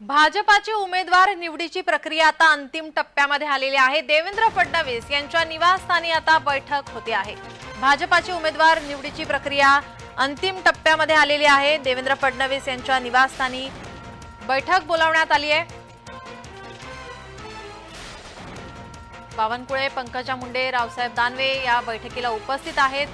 भाजपाचे उमेदवार निवडीची प्रक्रिया आता अंतिम टप्प्यामध्ये आलेली आहे. देवेंद्र फडणवीस यांच्या निवासस्थानी आता बैठक होते आहे. भाजपाची उमेदवार निवडीची प्रक्रिया अंतिम टप्प्यामध्ये आलेली आहे. देवेंद्र फडणवीस यांच्या निवासस्थानी बैठक बोलावण्यात आली आहे. बावनकुळे पंकजा मुंडे रावसाहेब दानवे या बैठकीला उपस्थित आहेत.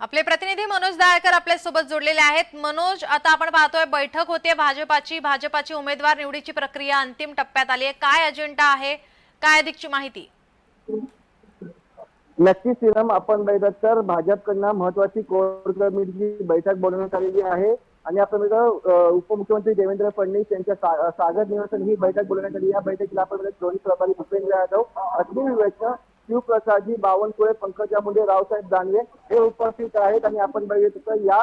आपले प्रतिनिधी मनोज दाळकर आपल्यासोबत जोडलेले आहेत. मनोज आता आपण पाहतोय बैठक होते भाजपाची. भाजपाची उमेदवार निवडीची प्रक्रिया अंतिम टप्प्यात आली आहे काय अजेंडा आहे? काय अधिकची माहिती? नक्कीच सिरम आपण बैठक तर भाजपकडनं महत्वाची कोर कमिटीची बैठक बोलवण्यात आलेली आहे. आणि आपण उपमुख्यमंत्री देवेंद्र फडणवीस यांच्या स्वागत सागर निवासन ही बैठक बोलवण्यात आली या बैठकीला आपण दोन्ही प्रभारी भूपेंद्र यादव अश्विनी शिवप्रसादजी बावनकुळे पंकजा मुंडे रावसाहेब दानवे हे उपस्थित आहेत आणि आपण बघितलं या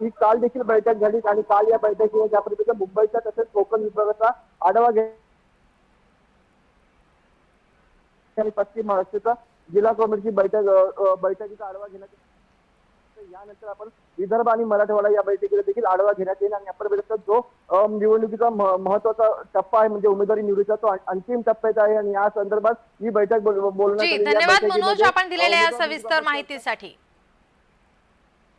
ही काल देखील बैठक झाली आणि काल या बैठकीने ज्या पद्धतीने मुंबईचा तसेच कोकण विभागाचा आढावा घे आणि पश्चिम महाराष्ट्राचा जिल्हा कमिटीची बैठक बैठकीचा आढावा घेण्यात यानंतर आपण विदर्भ आणि मराठवाडा या बैठकीला देखील आढावा घेण्यात येईल आणि आपण बघितलं जो निवडणुकीचा महत्त्वाचा टप्पा आहे म्हणजे उमेदवारी निवडीचा तो अंतिम टप्प्यात आहे आणि या संदर्भात ही बैठक बोल- बोलवण्यात जी आली. या धन्यवाद मनोज आपण दिलेल्या सविस्तर माहितीसाठी